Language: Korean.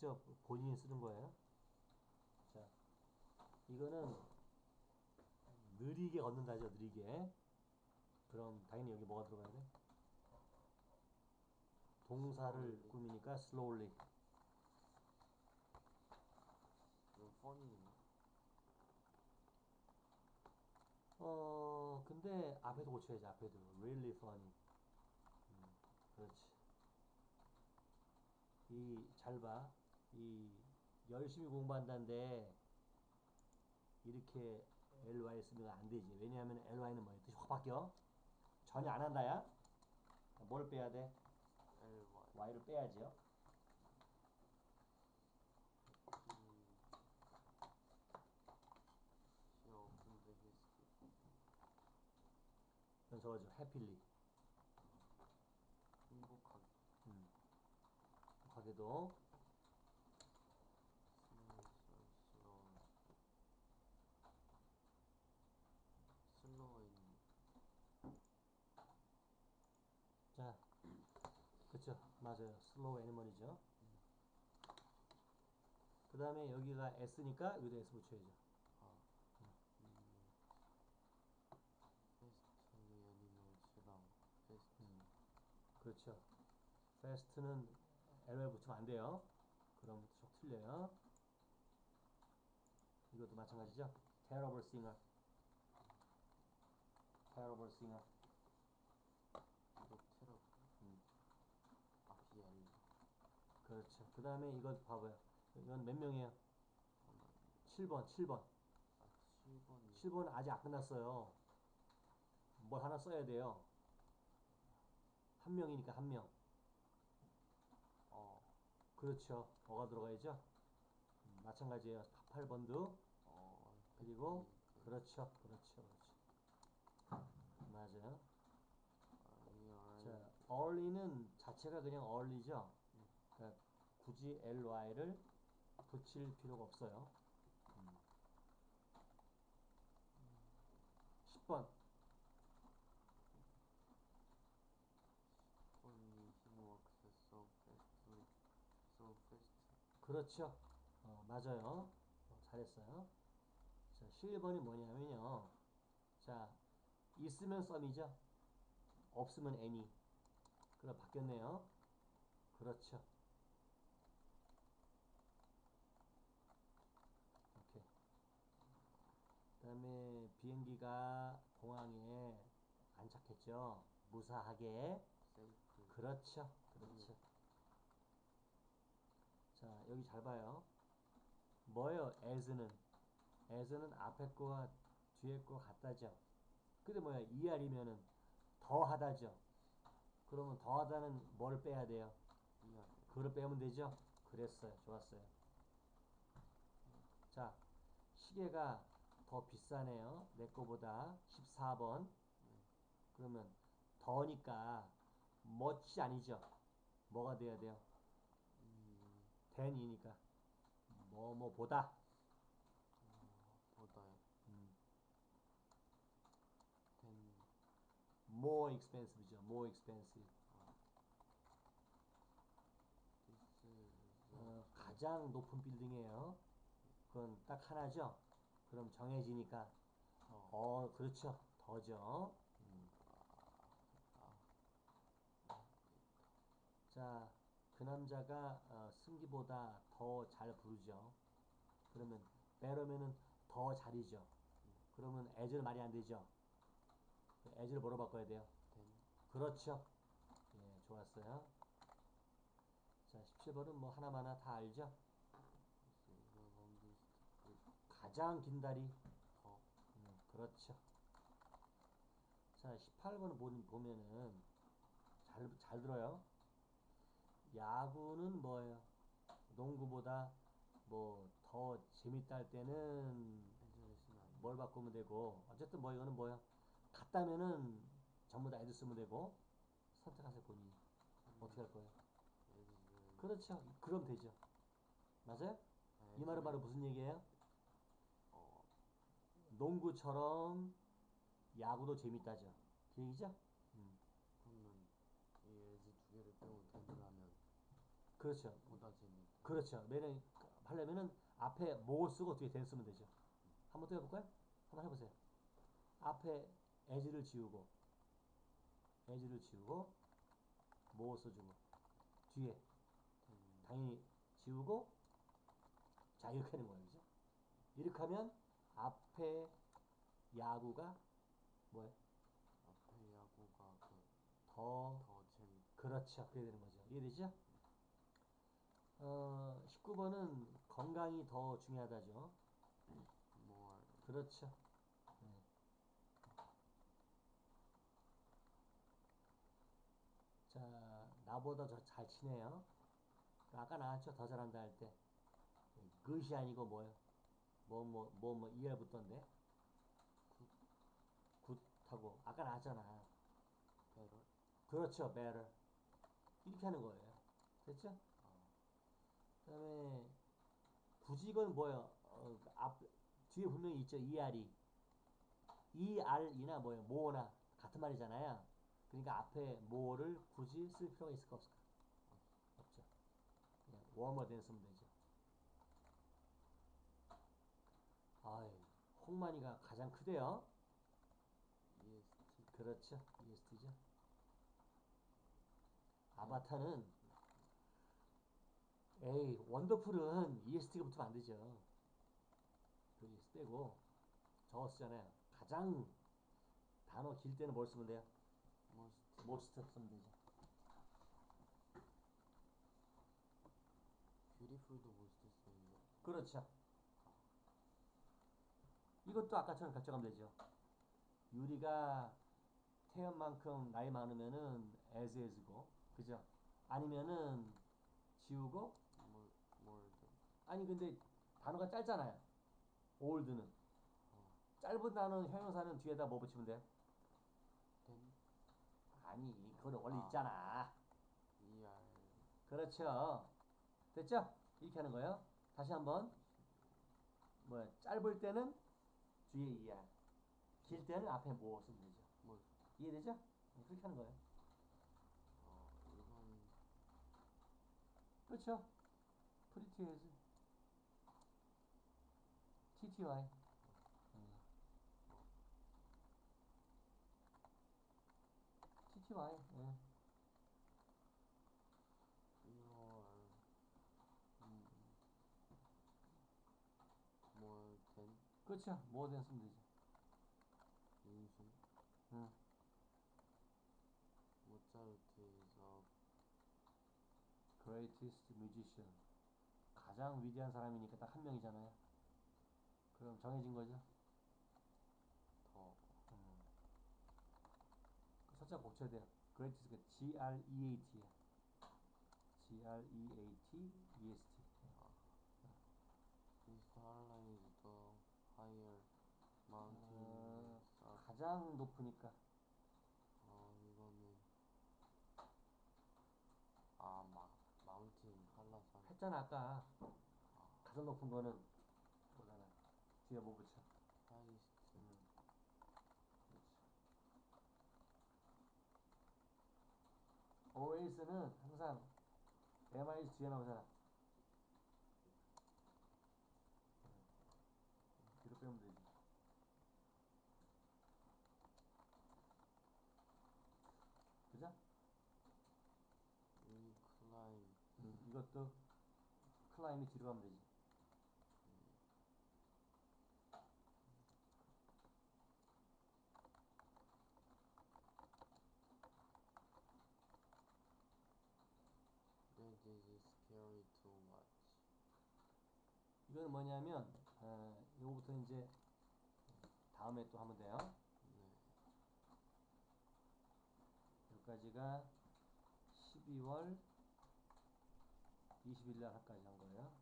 직접 본인이 쓰는 거예요. 자, 이거는 느리게 걷는다죠, 느리게. 그럼 당연히 여기 뭐가 들어가야 돼? 동사를 꾸미니까 slowly. 이거 funny. 어, 근데 앞에도 고쳐야지, 앞에도. really funny. 음, 그렇지. 이, 잘 봐. 이, 열심히 공부한다는데, 이렇게 ly 쓰면 안 되지. 왜냐하면 ly는 뭐야? 뜻이 확 바뀌어. 전혀 안 한다야? 뭘 빼야 돼? ly. y를 his 그럼 적어줘. happily. 행복하게. 음. 가게도 슬로우 슬로우 슬로우인 자, 그쵸. 맞아요. 슬로우 애니멀이죠. 그 다음에 여기가 S니까 여기도 S 붙여야죠. 그렇죠. fast는 LY 붙이면 안 돼요. 그럼 쭉 틀려요. 이것도 마찬가지죠. terrible singer. terrible singer. 이거 테러 음. 아 BL 그렇죠. 그 다음에 이거 봐봐요. 이건 몇 명이에요? 아마 7번, 7번. 아 7번이 7번은 아직 안 끝났어요. 뭘 하나 써야 돼요. 한 명이니까 한 명. 어 그렇죠. 어가 들어가야죠. 음, 마찬가지예요. 8번도. 어, 그리고 그- 그렇죠. 그렇죠. 그렇죠. 맞아요. 자, early는 자체가 그냥. 그러니까 굳이 ly를 붙일 필요가 없어요. 음. 10번. Only he works so fastly, so fast. 그렇죠. 어, 맞아요. 어, 잘했어요. 자, 11번이 뭐냐면요. 자, 있으면 썸이죠. 없으면 any. 그럼 바뀌었네요. 그렇죠. 오케이. 그 다음에 비행기가 공항에 안착했죠. 무사하게. 셀프. 그렇죠. 그렇죠. 자, 여기 잘 봐요. 뭐예요? as는. as는 앞에 거와 뒤에 거 같다죠. 근데 뭐야? ER이면은 더하다죠. 그러면 더하다는 뭘 빼야 돼요? 그걸 빼면 되죠? 그랬어요. 좋았어요. 자, 시계가 더 비싸네요. 내 거보다 14번. 네. 그러면 더니까 멋이 아니죠. 뭐가 돼야 돼요? 음, than이니까 뭐뭐 보다. 음, 된, more expensive죠. more expensive. this is, 어, 가장 높은 빌딩이에요. 그건 딱 하나죠. 그럼 정해지니까 더, 어 그렇죠. 더죠. 음. 자, 그 남자가 어, 승기보다 더 잘 부르죠. 그러면 better면은 더 잘이죠. 그러면 as를 말이 안 되죠. as를 뭐로 바꿔야 돼요? 된, 그렇죠. 예, 좋았어요. 자, 17번은 뭐 하나마나 다 알죠? this is the longest route. 가장 긴 다리. 더, 음, 그렇죠. 자, 18번 보, 보면은 잘, 잘 들어요. 야구는 뭐예요? 농구보다 뭐 더 재밌다 할 때는. 뭘 바꾸면 되고 어쨌든 뭐 이거는 뭐야? 같다면은 전부 다 애들 쓰면 되고 선택하세요 본인이 어떻게 할 거예요? as, 그렇죠. 그럼 되죠. 맞아요? 이 as, 말은 바로 무슨 얘기예요? 어, 농구처럼 야구도 재밌다죠. 그 얘기죠? 음. 그러면 이 as 두 개를 빼고 된을 하면 그렇죠. 보다 재밌다. 그렇죠. 매는 하려면은 앞에 뭐 쓰고 뒤에 된 쓰면 되죠. 한번 또 해볼까요? 한번 해보세요. 앞에 as를 지우고 as를 지우고 뭐 써주고 뒤에 된 당연히 지우고 자 이렇게 하는 거예요, 그죠? 이렇게 하면 앞에 야구가 뭐예요? 앞에 야구가 그더더 재밌. 그렇죠. 그래야 되는 거죠. 이해되죠? 어, 19번은 건강이 더 중요하다죠. more 그렇죠. 네. 자, 나보다 더 잘 치네요. 아까 나왔죠? 더 잘한다 할 때. 그것이 아니고 뭐요? 뭐, 뭐, 뭐, 뭐, ER 붙던데? 굿. 굿하고. 아까 나왔잖아. better. 그렇죠. better. 이렇게 하는 거예요. 됐죠? 아, 그 다음에 굳이 이건 뭐예요? 어, 그 앞, 뒤에 분명히 있죠. ER이. ER이나 뭐예요? 뭐나 같은 말이잖아요. 그러니까 앞에 뭐를 굳이 쓸 필요가 있을까 없을까? 없죠. 그냥 워머 된 쓰면 되죠. 아이, 홍만이가 가장 크대요. EST 그렇죠. EST죠. 아바타는 에이 원더풀은 EST가 붙으면 안 되죠. 그 EST 빼고 저거 쓰잖아요. 가장 단어 길 때는 뭘 쓰면 돼요? most most 쓰면 되죠. beautiful도 most 쓰는데 그렇죠. 이것도 아까처럼 가져가면 되죠. 유리가 태연만큼 나이 많으면은 as as고, 그죠? 아니면은 지우고 more more than 아니 근데 단어가 짧잖아요. old는 어, 짧은 단어는 형용사는 뒤에다 뭐 붙이면 돼? then 아니 그거는 원래 아. 있잖아. ER 그렇죠. 됐죠? 이렇게 하는 거예요. 다시 한번 뭐야 짧을 때는 뒤에 이야. 길 때는 앞에 뭐 쓰면 되죠. more 이해되죠? 네, 그렇게 하는 거예요. 어 이건 그렇죠? pretty as TTY. 음. TTY. 예. 이걸 음, more than 그렇죠. 뭐든 쓰면 되죠. 인순 응. 모차르트 is a greatest musician. 가장 위대한 사람이니까 딱 한 명이잖아요. 그럼 정해진 거죠. 더 음. 그 살짝 고쳐야 돼요. greatest가 G R E A T야. G 가장 높으니까. 어 이거는 아 마 마운틴 한라산 했잖아 아까. 가장 높은 거는 뭐잖아. 뒤에 뭐 붙여. 하이스트 음. 그렇지. always는 항상 MIS 뒤에 나오잖아. 뒤로 빼면 되지. 그죠? incline 음, 이것도 클라임이 뒤로 가면 되지. that is scary to watch. 이거는 뭐냐면 어, 요거부터 이제 다음에 또 하면 돼요. 네. 여기까지가 12월 20일 날 할까지 한 거예요.